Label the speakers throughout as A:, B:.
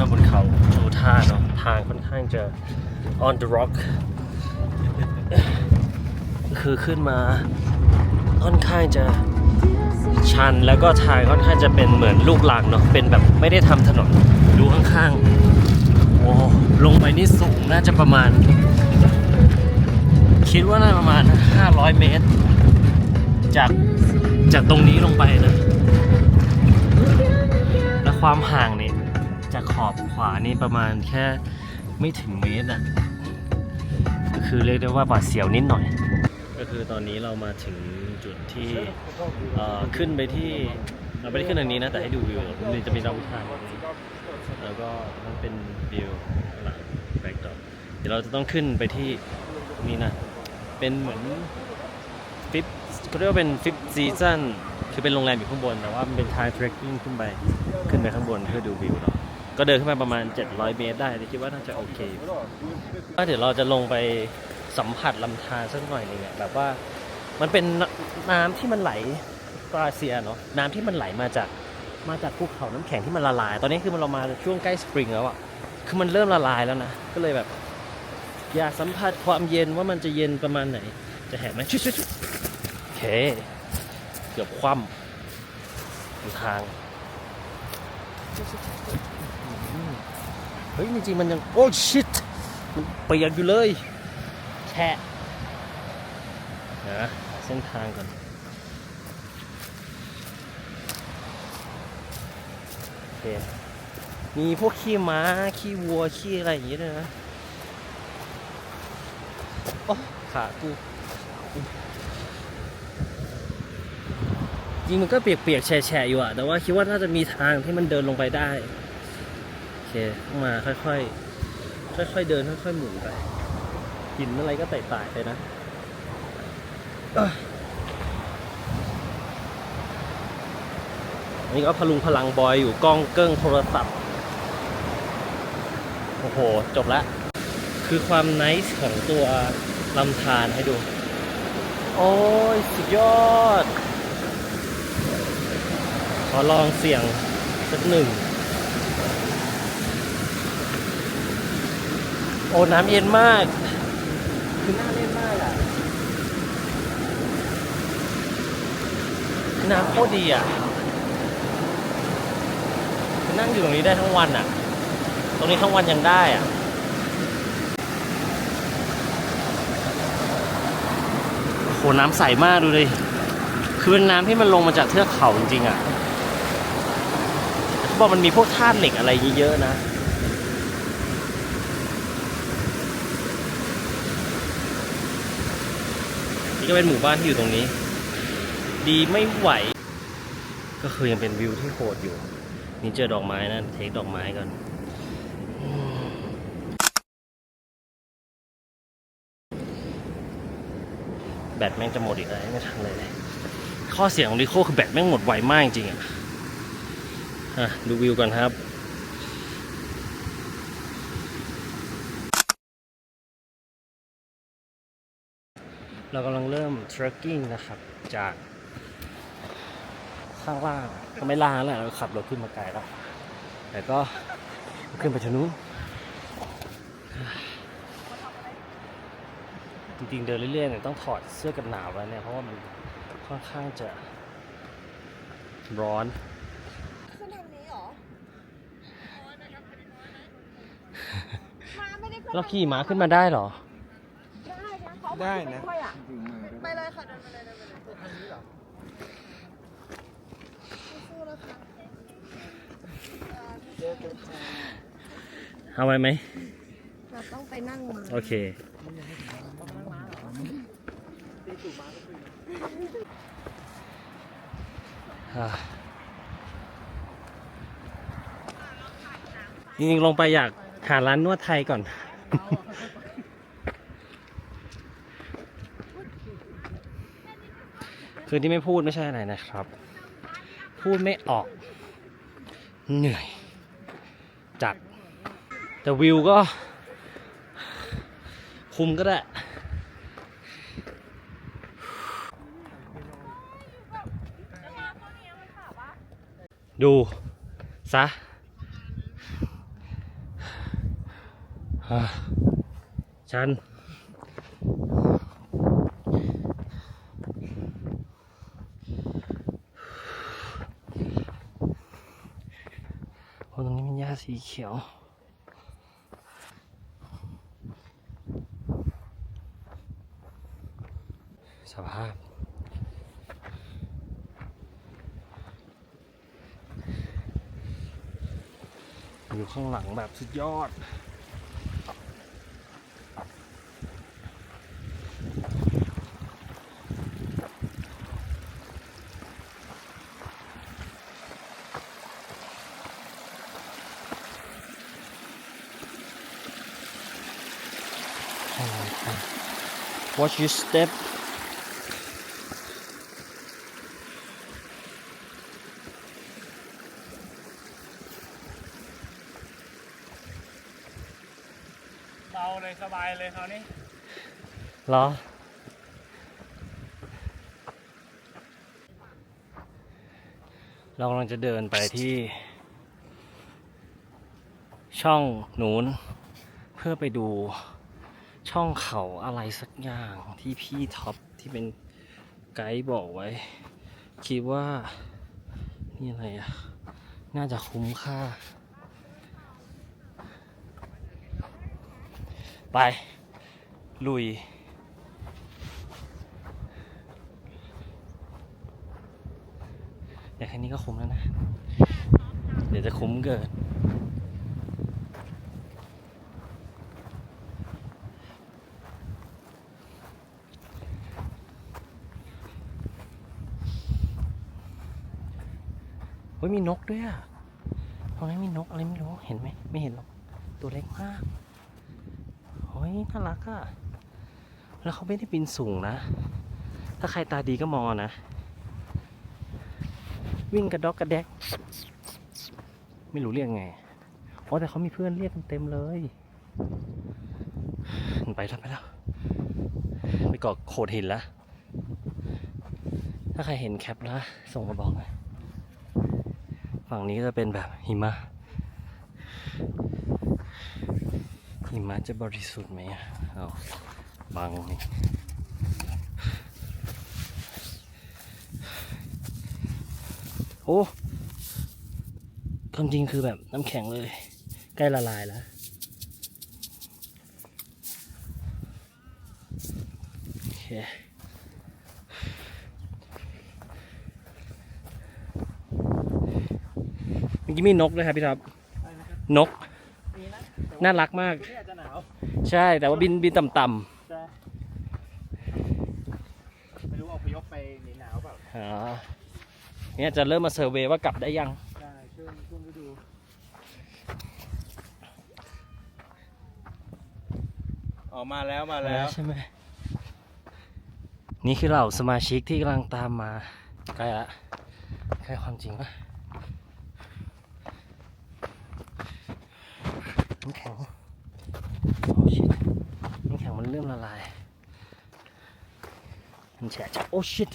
A: มาบนเขาชูท่าเนาะทางค่อนข้างจะ on the rock คือขึ้นมาค่อนข้างจะชันแล้วก็ทางค่อนข้างจะเป็นเหมือนลูกหลังเนาะเป็นแบบไม่ได้ทำถนนดูข้างๆโอ้ลงไปนี่สูงน่าจะประมาณ คิดว่าน่าประมาณ 500 เมตร จากจากตรงนี้ลงไปนะ และความห่าง จากขอบขวานี่ประมาณแค่ไม่ถึงเมตรอะคือเรียกได้ว่าบาดเสียวนิดหน่อย ก็คือตอนนี้เรามาถึงจุดที่เอ่อขึ้นไปที่เราไม่ได้ขึ้นทางนี้นะแต่ให้ดูวิวมันจะมีน้ำทางแล้วก็มันเป็นวิวหลังแบ็กดอปเดี๋ยวเราจะต้องขึ้นไปที่นี่นะ เป็นเหมือนฟิปเขาเรียกว่าเป็นฟิปซีซันคือเป็นโรงแรมอยู่ข้างบน แต่ว่ามันเป็นทางเทรคกิ้งขึ้นไป ขึ้นไปข้างบนเพื่อดูวิวเนาะ ก็เดินขึ้นไปประมาณ 700 เมตรได้แต่คิดว่าน่าจะโอเคอยู่ก็เดี๋ยวเราจะลงไปสัมผัสลำธารสักหน่อยหนึงอะแบบว่ามันเป็นน้ำที่มันไหลกราเซียเนาะน้ำที่มันไหลมาจากมาจากภูเขาน้ำแข็งที่มันละลาย ตอนนี้คือมันเรามาช่วงใกล้สปริงแล้วอะคือมันเริ่มละลายแล้วนะ ก็เลยแบบ อยากสัมผัสความเย็นว่ามันจะเย็นประมาณไหน จะแหกไหมชุดชุดชุดโอเค เกือบคว่ำอยู่ทาง เฮ้ยจริงๆมันยังโอ้ชิตมันเปียกอยู่เลยแค่นะเส้นทางก่อนโอเคมีพวกขี้ม้า ขี้วัว ขี้อะไรอย่างเงี้ยด้วยนะ โอ้ขากูจริงมันก็เปียกๆแฉะๆอยู่อะแต่ว่าคิดว่าน่าจะมีทางที่มันเดินลงไปได้โอ เคต้องมาค่อยๆ ค่อยๆเดินค่อยๆหมุนไปหินอะไรก็แตกๆไปนะนนี้ก็พลุงพลังบอยอยู่กล้องเกิ้งโทรศัพท์ โอ้โห จบแล้วคือความไนส์ของตัวลำธารให้ดู โอ้ย สุดยอด ขอลองเสี่ยงสักหนึ่ง โอ้น้ำเย็นมาก คือน่าเล่นมากอะน้ำโคตรดีอะคือนั่งอยู่ตรงนี้ได้ทั้งวันอะ ตรงนี้ทั้งวันยังได้อะโหน้ำใสมากดูเลยคือเป็นน้ำที่มันลงมาจากเทือกเขาจริงๆอะเขาบอกมันมีพวกธาตุเหล็กอะไรเยอะๆนะ นี่ก็เป็นหมู่บ้านที่อยู่ตรงนี้ ดีไม่ไหว ก็คือยังเป็นวิวที่โหดอยู่ นี่เจอดอกไม้นะเทคดอกไม้ก่อนแบตแม่งจะหมดอีกแล้วไม่ทันเลยเลยข้อเสียของลิโคคือแบตแม่งหมดไวมากจริงๆอะอะดูวิวก่อนครับ เรากำลังเริ่ม trekking นะครับ จากข้างล่างก็ไม่ล่างแล้วแหละเราขับรถขึ้นมาไกลแล้ว แต่ก็ขึ้นไปทางนู้นจริงๆเดินเรื่อยๆเนี่ยต้องถอดเสื้อกันหนาวแล้วเนี่ย เพราะว่ามันค่อนข้างจะร้อน
B: ขึ้นทางนี้เหรอมาไม่ได้ขึ้น
A: เราขี่ม้าขึ้นมาได้เหรอ
B: ได้นะ เขา
C: ได้นะ
B: ไปอะไปเลยค่ะเดินไปเลยเดินไปเลยทางนี้เหรอสู้ๆนะคะ
A: เอาไว้ไหม
B: เราต้องไปนั่งมา
A: โอเคอ่าจริงๆ ลงไปอยากหาร้านนวดไทยก่อน คือที่ไม่พูดไม่ใช่อะไรนะครับ พูดไม่ออก เหนื่อย จัด แต่วิวก็ คุมก็ได้ดูซะอะชัน โอ้ตรงนี้มีหญ้าสีเขียวสภาพ อยู่ข้างหลังแบบสุดยอด Watch your step
C: เบาเลยสบายเลยคราวนี้
A: เหรอ เรากำลังจะเดินไปที่ ช่องหนูนเพื่อไปดู ช่องเขาอะไรสักอย่างที่พี่ท็อปที่เป็นไกด์บอกไว้ คิดว่า นี่อะไรอะ น่าจะคุ้มค่า ไป ลุยแต่แค่นี้ก็คุ้มแล้วนะ เดี๋ยวจะคุ้มเกิน ยมีนกด้วยอะตรงนั้นมีนกอะไรไม่รู้ เห็นไหม ไม่เห็นหรอก ตัวเล็กมากเฮ้ยน่ารักอะแล้วเขาไม่ได้บินสูงนะ ถ้าใครตาดีก็มองนะ วิ่งกระดอกกระแดก ไม่รู้เรียกไง อ๋อแต่เขามีเพื่อนเรียกกันเต็มเลย ไปแล้วไปแล้ว ไปเกาะโขดหินแล้วถ้าใครเห็นแคปแล้วส่งมาบอกหน่อย ฝั่งนี้ก็จะเป็นแบบหิมะ หิมะจะบริสุทธิ์ไหมอะเอาบังนี่โอ้ความจริงคือแบบน้ำแข็งเลย ใกล้ละลายแล้วโอเค มื่อกี้มีนกด้วยครับพี่ท็อปนก
C: มีนะ
A: น่ารักมาก
C: ตรงนี้อาจจะหนาว
A: ใช่ แต่ว่าบินบินต่ำ
C: ใช่ไม่รู้อพยพไปหนีหนาวเปล่า
A: ๆอ๋อเนี่ยจะเริ่มมาเซอร์เวย์ว่ากลับได้ยัง
C: ใช่ช่วงช่วงฤดูออกมาแล้วมาแล้ว
A: ใช่ไหมนี่คือเหล่าสมาชิกที่กำลังตามมาใกล้ละใกล้ความจริงปะ น้ำแข็งโอ้ชิตน้ำแข็งมันเริ่มละลาย มันแฉะจะโอ้ชิต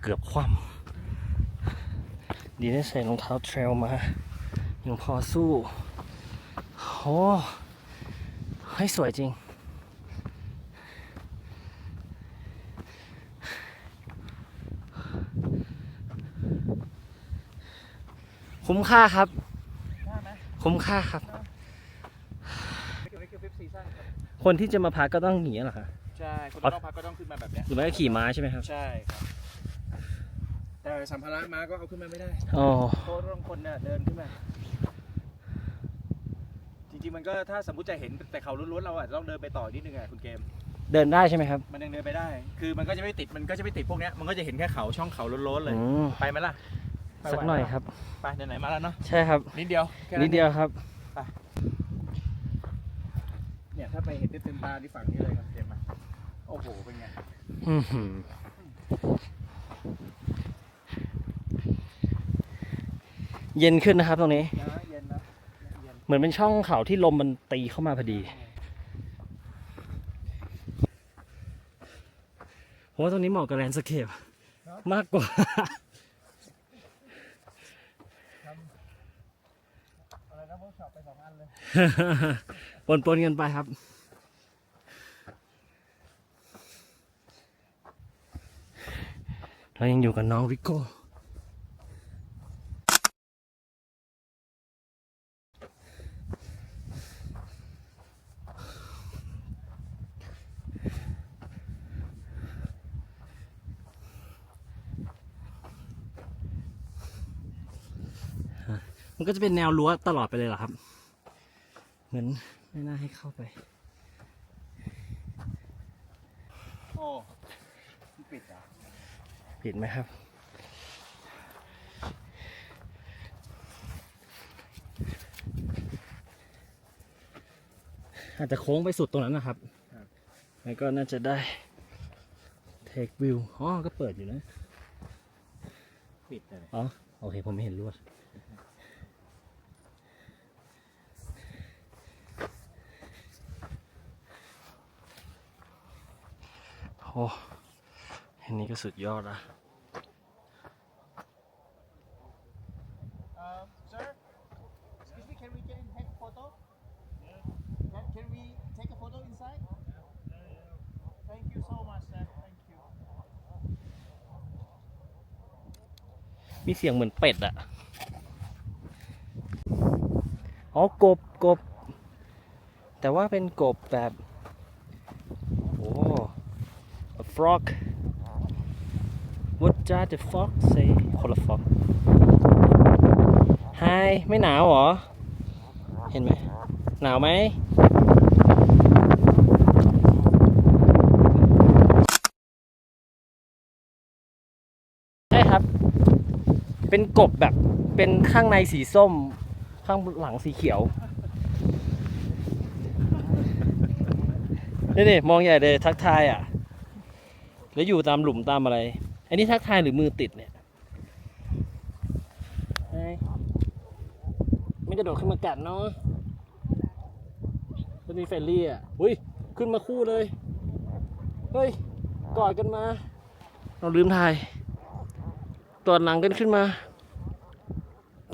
A: เกือบคว่ำดีได้ใส่รองเท้าเทรลมา ยังพอสู้โอ้ให้ยสวยจริง คุ้มค่าครับ
C: ได้ไหม
A: คุ้มค่าครับ
C: ไม่เกี่ยวไม่เกี่ยวฟิฟซีซั่นครับ
A: คนที่จะมาพักก็ต้องหนีเหรอคะ
C: ใช่คน
A: อ๋อ
C: ที่ต้องพักก็ต้องขึ้นมาแบบเนี้ย
A: หรือไม่ก็ขี่ม้าใช่ไหมครับ
C: ใช่ครับ แต่สัมภาระมาก็เอาขึ้นมาไม่ได้
A: อ๋อ
C: เพราะต้องคนเนี่ยเดินขึ้นมา จริงๆมันก็ถ้าสมมติจะเห็นแต่เขาล้วนๆเราอาจจะต้องเดินไปต่อนิดนึงอะคุณเกม
A: เดินได้ใช่ไหมครับ
C: มันยังเดินไปได้ คือมันก็จะไม่ติดมันก็จะไม่ติดพวกเนี้ยมันก็จะเห็นแค่เขาช่องเขาล้นๆเลย
A: อืม
C: ไปไหมล่ะ ไป
A: สัก
C: ไว
A: หน่อย
C: ไม
A: ครับ
C: ไปไหนๆมาแล้วเนาะ
A: ใช่ครับ
C: นิดเดียวแค่
A: นิดเดียวครับ
C: เนี่ยถ้าไปเห็นเต็มๆตาที่ฝั่งนี้เลยครับเกมมาโอ้โหเป็นไง
A: อื้อหือเย็นขึ้นนะครับตรงนี้
C: นะเย็นนะเย็น
A: เหมือนเป็นช่องเขาที่ลมมันตีเข้ามาพอดีผมว่าตรงนี้เหมาะกับแลนด์สเคปมากกว่า
C: ช็อปไปน
A: ปนกันไปครับ เรายังอยู่กับน้องวิโก้มันก็จะเป็นแนวรั้วตลอดไปเลยเหรอครับ เหมือนไม่น่าให้เข้าไป
C: โอ้ที่ปิดอะ
A: ผิดไหมครับ อาจจะโค้งไปสุดตรงนั้นนะครับแล้วก็น่าจะได้ take view อ๋อ ก็เปิดอยู่นะ
C: ปิดเลย
A: อ๋อ โอเค ผมไม่เห็นลวด อ้อันนี้ก็สุดยอดละ
C: Um, sir, excuse me, can we get in take a photo? Can, can we take a photo inside? Thank you so much, sir. Thank you.
A: มีเสียงเหมือนเป็ดอะอ๋อกบกบ แต่ว่าเป็นกบแบบ โอ้ a frog what does the frog say คนละ frog hi ไม่หนาวเหรอ เห็นไหม หนาวไหมใช่ครับ เป็นกบแบบเป็นข้างในสีส้ม ข้างหลังสีเขียว นี่นี่มองใหญ่เลยทักทายอะ แล้วอยู่ตามหลุมตามอะไร อันนี้ทักทายหรือมือติดเนี่ยไอ้ไม่กระโดดขึ้นมากัดเนาะก็มีเฟรนลี่อะอุ้ย ขึ้นมาคู่เลย เฮ้ย กอดกันมา เราลืมถ่ายตัวหลังกันขึ้นมา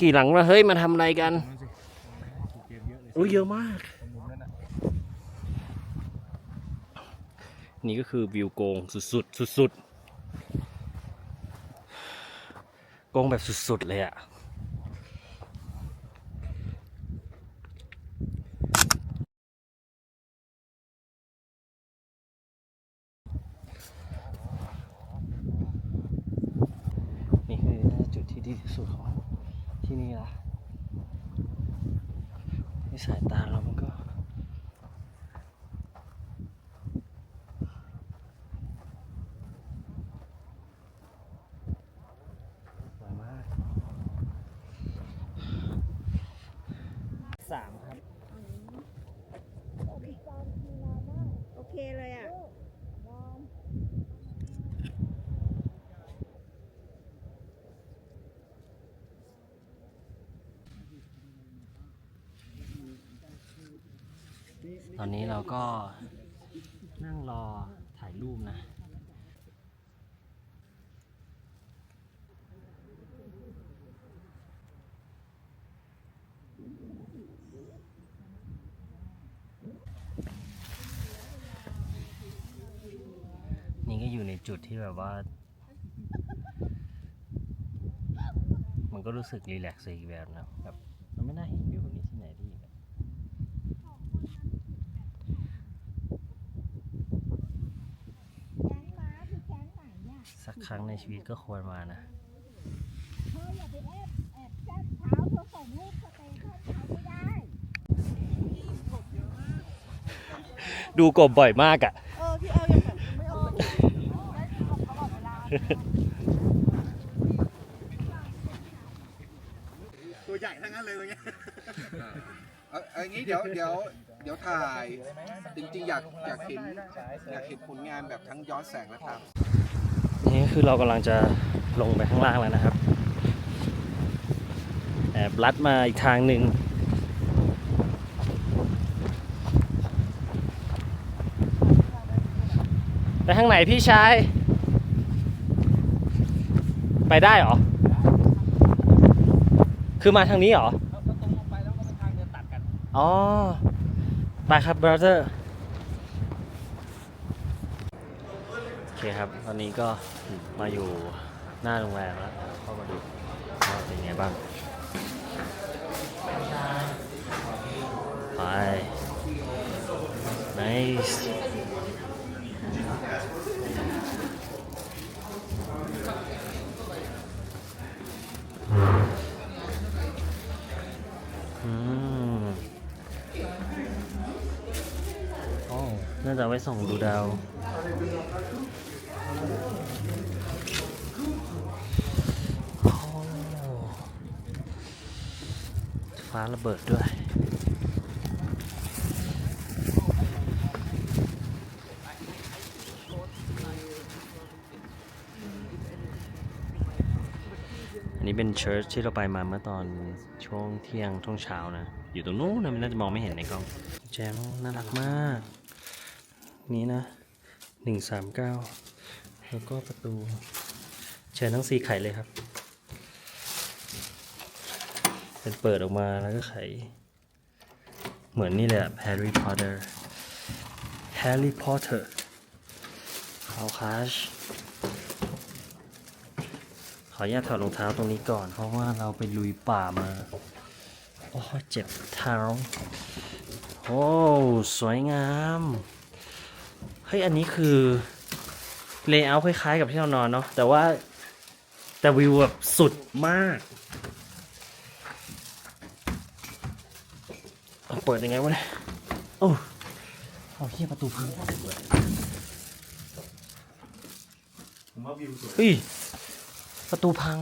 A: กี่หลังมาเฮ้ย มาทำอะไรกัน
C: นั่นสิถูกเกมเยอะเลย
A: อุ้ยเยอะมาก
C: ตรงมุมนั้นน่ะ
A: นี่ก็คือวิวโกงสุดๆสุดๆโกงแบบสุดๆเลยอะนี่คือจุดที่ดีที่สุดของที่นี่ละในสายตาเรามันก็ สวยมาก สามครับ
B: โอเคเลยอะ
A: ตอนนี้เราก็นั่งรอถ่ายรูปนะ นี่ก็อยู่ใน จุดที่แบบว่า มันก็รู้สึกรีแลกซ์อีกแบบนะแบบมันไม่น่าเห็นวิวแบบนี้ที่ไหนที่อีกอะ
B: แก๊งม้าคือแก๊งไหนเนี่ย
A: สักครั้งในชีวิตก็ควรมานะ
B: เธออย่าไปแอบแอบแซบเท้าเธอส่งรูปสเตชันเขาไม่ได้
A: ดูกบบ่อยมากอะ่
B: ตัว
C: ใหญ่ทั้งนั้นเลยตรงเนี้ย
D: เอาเอาอย่างนี้เดี๋ยวเดี๋ยวเดี๋ยวถ่าย จริงๆ อยากอยากเห็นอยากเห็นผลงานแบบทั้งย้อนแสงและตาม
A: นี่คือเรากำลังจะลงไปข้างล่างแล้วนะครับ แอบลัดมาอีกทางหนึ่งไปทางไหนพี่ชาย ไปได้เหรอ คือมาทางนี้เหรอ
C: แล้วตรงลงไปแล้วก็เป็นทางเดิน
A: อ๋อ ไปครับ brother โอเคครับ ตอนนี้ก็มาอยู่หน้าโรงแรมแล้วเข้ามาดูว่าเป็นไงบ้าง ไป nice โอ้น่าจะไว้ส่องดูดาวโอ้ฟ้าระเบิดด้วย เชิร์ชที่เราไปมาเมื่อตอนช่วงเที่ยงช่วงเช้านะ อยู่ตรงนู้นนะมันน่าจะมองไม่เห็นในกล้องแจมน่ารักมาก นี้นะหนึ่งสามเก้าแล้วก็ประตู เชิญทั้งสี่ไขเลยครับ เป็นเปิดออกมาแล้วก็ไข เหมือนนี่แหละแฮร์รี่พอตเตอร์แฮร์รี่พอตเตอร์ขาวคาช ออนุญาตถอดรองเท้าตรงนี้ก่อน เพราะว่าเราไปลุยป่ามา โอ้ยเจ็บเท้า โอ้สวยงาม เฮ้ย อันนี้คือเลเยอร์คล้ายๆกับที่เรานอนเนาะ แต่ว่าแต่วิวแบบสุดมากเอาเปิดยังไงวะเนี่ย โอ้เอาเฮียประตูพัง
C: ผมว่าวิวสวย
A: เฮ้ย ประตูพัง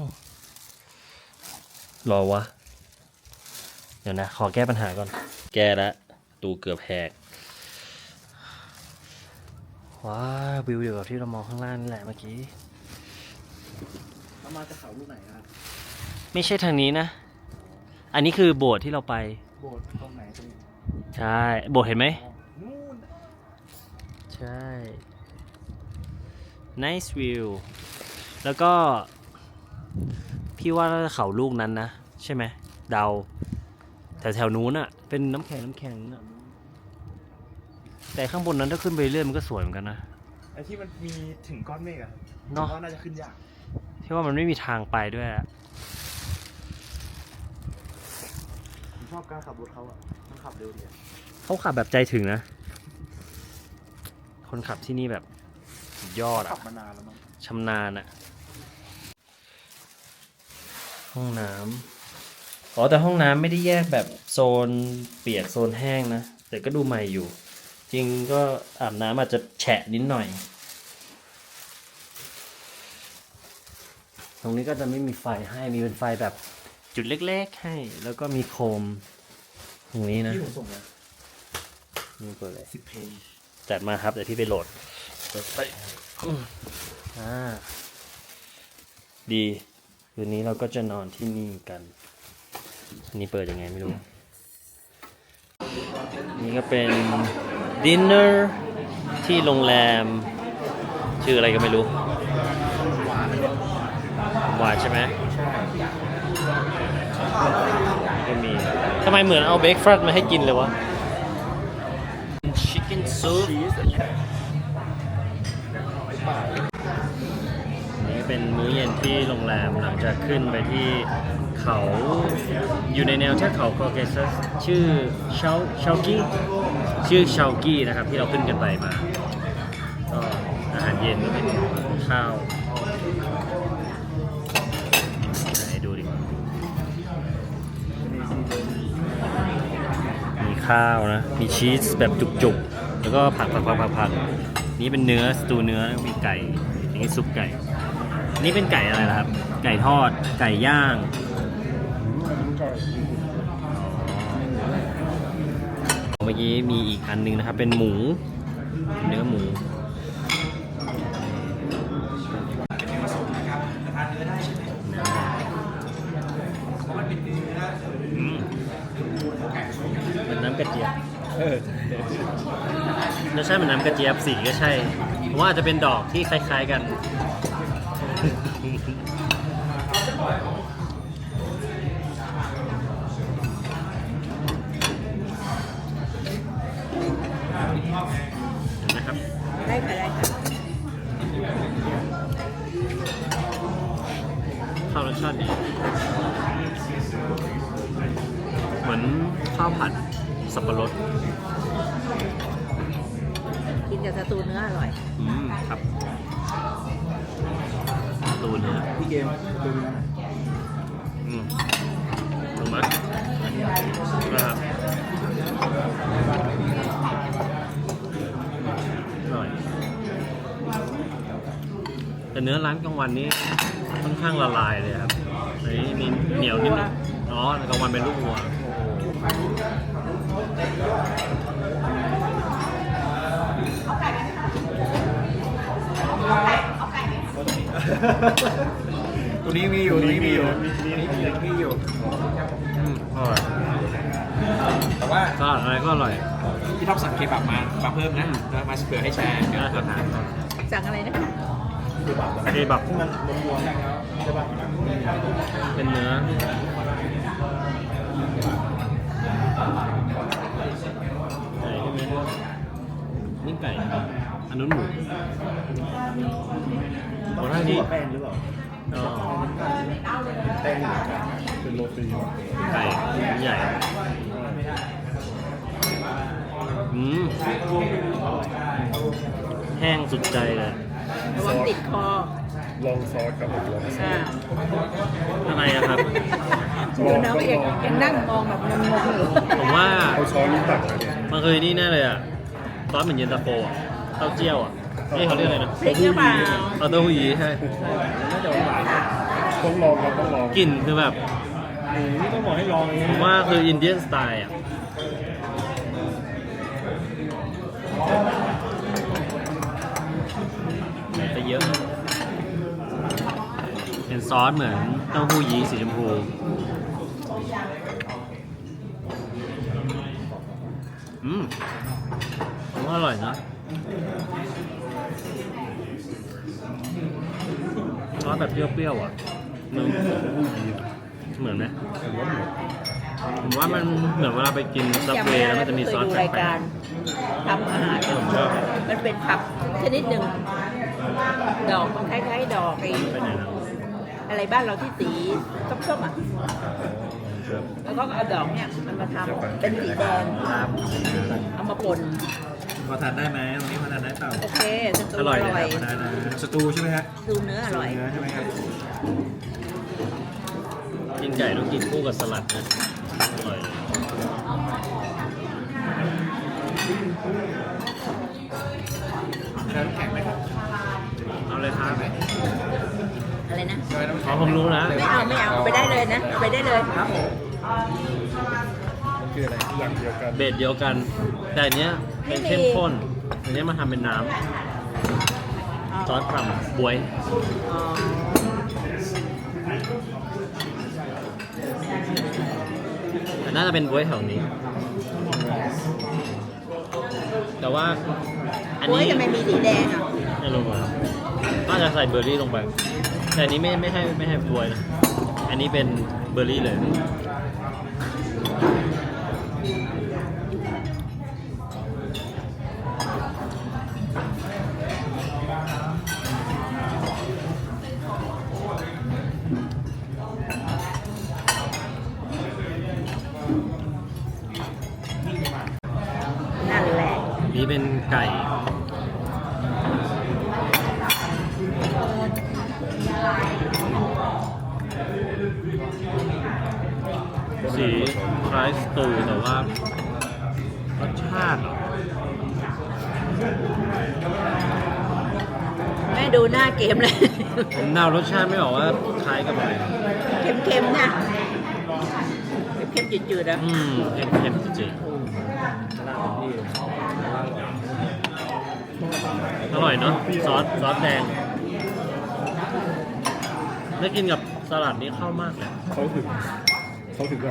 A: รอวะ เดี๋ยวนะ ขอแก้ปัญหาก่อน แก้แล้วประตูเกือบแหก ว้าววิวเดียวกับที่เรามองข้างล่างนี่แหละเมื่อกี้
C: แล้วมาจากเขาลูกไหนอะ
A: ไม่ใช่ทางนี้นะ อันนี้คือโบสถ์ที่เราไป
C: โบสถ์ตรงไหนตรง
A: ใช่ โบสถ์เห็นไหม
C: นู่น
A: ใช่ nice view แล้วก็ พี่ว่าน่าจะเขาลูกนั้นนะ ใช่ไหมเดาแถวแถวๆนู้นอะเป็นน้ำแข็งน้ำแข็งอะแต่ข้างบนนั้นถ้าขึ้นไปเรื่อยมันก็สวยเหมือนกันนะ
C: ไอ้ที่มันมีถึงก้อนเมฆอะ
A: เนอะ
C: ผมว่าน่าจะขึ้นยาก
A: ที่ว่ามันไม่มีทางไปด้วยอะ
C: ผมชอบการขับรถเขาอะมันขับเร็วดีอะ
A: เขาขับแบบใจถึงนะ คนขับที่นี่แบบสุดยอด
C: ขั
A: อะ
C: บมานานแล้วมั้ง
A: ชำนาญอะ ห้องน้ำอ๋อแต่ห้องน้ำไม่ได้แยกแบบโซนเปียกโซนแห้งนะ แต่ก็ดูใหม่อยู่ จริงก็อาบน้ำอาจจะแฉะนิดหน่อย ตรงนี้ก็จะไม่มีไฟให้มีเป็นไฟแบบจุดเล็กๆให้ แล้วก็มีโคม ตรงนี้นะ
C: ที่ผมส่งนะ
A: นี่เปิดเลย
C: สิบเพลง
A: จัดมาครับเดี๋ยวพี่ไปโหลดเปิดไปอืมอ่าดี คืนนี้เราก็จะนอนที่นี่กัน อันนี้เปิดยังไงไม่รู้ นี่ก็เป็นดินเนอร์ที่โรงแรม ชื่ออะไรก็ไม่รู้
C: หวาน
A: ใช่ไหมก็มีทำไมเหมือนเอาเบรกฟาสต์มาให้กินเลยวะชิค เป็นมื้อเย็นที่โรงแรมหลังจากขึ้นไปที่เขาอยู่ในแนวเทือกเขาคอเกซัสชื่อเชาเชากี้ชื่อเชากี้นะครับ ที่เราขึ้นกันไปมาก็อาหารเย็นก็เป็นข้าวไหนดูดิมีข้าวนะ มีชีสแบบจุกๆ แล้วก็ผักผักผักผักผักนี่เป็นเนื้อสตูเนื้อมีไก่อันนี้ซุปไก่ นี่เป็นไก่อะไรล่ะครับ ไก่ทอด ไก่ย่าง เมื่อกี้มีอีกอันนึงนะครับ เป็นหมูเนื้อหมูอืมเหมันน้ำกระเจี๊ยบ
C: เออ
A: รสชาติเหมือนน้ำกระเจี๊ยบสีก็ใช่ผมว่าอาจจะเป็นดอกที่คล้าย ๆกัน เหมือนข้าวผัดสับปะรด
B: กินกับสตูเนื้ออร่อย
A: อืมครับตูเนื้อ
D: พี่เกมดูนะ
A: อืมถูกไหมนะครับอร่อยแต่เนื้อร้านกลางวันนี้ค่อน ข้างละลายเลยครับอันนี้มีเหนียวนิดนึงอ๋อกลางวันเป็นลูกวัว
D: ตัวนี้มีอยู่ตัวนี้มีอยู่ตัวนี้มีอยู่
A: อืมอร่อย
D: แต่ว่า
A: สลัดอะไรก็อร่อย
D: พี่ท็อปสั่งเคบับมามาเพิ่มนะแล้วมาเผื่อให้แชร์เดี๋ยวเราถาม
B: สั่งอะไรนะ
A: เคบับ
D: มันรวมๆแล้วใช่ป่ะ
A: เป็นเนื้อไก่ใช่ไหมนี่ไก่อันนู้นหมูโอ้ท่านี้
D: แป้งหรือเปล่า
A: อ๋อ
D: แป้งเป็นโรตี
A: ไก่ใหญ่อืมแห้งสุดใจเลย
B: ระวังติดคอ
E: ลองซอสครับผมลองซอ
B: อ่า
E: ส
A: อะไรอะครับ
B: ดูนะว่ายังยังนั่งมองแบบงงๆอยู่
A: ผมว่า
E: เอาช้อนนี้ตักเลยดิ
A: มันเคยนี่แน่เลยอะซอสเหมือนเย็นตาโฟอะเต้าเจี้ยวอะเอ้ยเขาเรียกอะไรนะ
B: พริกหรือเปล่า
A: เอาเต้าหู้ยี้ใช่
E: ต้องลองครับต้องลอง
A: กลิ่นคือแบบ
D: นี่ต้องบอกให้ลอง
A: ผมว่าคืออินเดียนสไตล์อะ เป็นซอสเหมือนเต้าหู้ยี้สีชมพู อืมผมว่าอร่อยนะซอสแบบเปรี้ยวๆอะมันเหมือนไหมผมว่ามันเหมือนเวลาไปกินซับ
B: จำ
A: เว
B: ไม่
A: ย์
B: ได้
A: แล้วมันจะมี
B: เค
A: ซอยส
B: ดู
A: แปล
B: ราย
A: ก
B: การทำอาหาร
A: ๆผมชอบ
B: มันเป็นผักชนิดหนึ่งดอกมันคล้ายๆดอกไอ้
A: เป็น อย่างนั้น
B: อะไรบ้านเราที่สีส้มๆอะแล้วก็เอาดอกเนี่ยมันมาทำเป็นสีแดง
A: ครับ
B: เอามาป่น
D: พอทานได้ไหมตรงนี้พอทานได้เปล่า
B: โอเคสตู
A: อร่อยเลย
D: พอทานนะสตูใช่ไหมฮะ
B: ดูเนื้ออร่อย
D: เนื้อใช่ไหมครับ
A: กินไก่ต้องกินคู่กับสลัดนะอร่อยเลย
D: น้ำแข็งไหมครับ
A: เอาเลยครับ
B: อะไรนะ
A: อ๋อผมรู้นะ
B: ไม่เอาไม่เอาเอาไปได้เลยนะเอาไปได้เลยครับ
E: มันคืออะไรอย่างเดียวกัน
A: เบสเดียวกัน แต่อันเนี้ยเป็นเข้มข้นอันเนี้ยมาทำเป็นน้ำซอสพรัมบวย
B: อ๋อ
A: แต่น่าจะเป็นบวยแถวนี้ แต่ว่า อัน
B: โอ้ย
A: นี้
B: ทำไมมีสีแดงอะ
A: ไม่รู้ว่าน่าจะใส่เบอร์รี่ลงไป แต่อันนี้ไม่ไม่ให้ไม่ให้บวยนะ อันนี้เป็นเบอร์รี่เลย
B: นั่นแหละ
A: นี่เป็นไก่ สีคล้ายสตูแต่ว่ารสชาติเหรอ
B: แม่ดูหน้าเกมเลย
A: ผมเดารสชาติไม่ออกว่าคล้ายกับอะไร
B: เค็มๆนะเค็มๆจืดๆนะ
A: อืมเค็มๆจริงๆอร่อยเนาะซอสซอสแดงได้กินกับสลัดนี้เข้ามากเลย
E: เขาถึง เขาถึงแ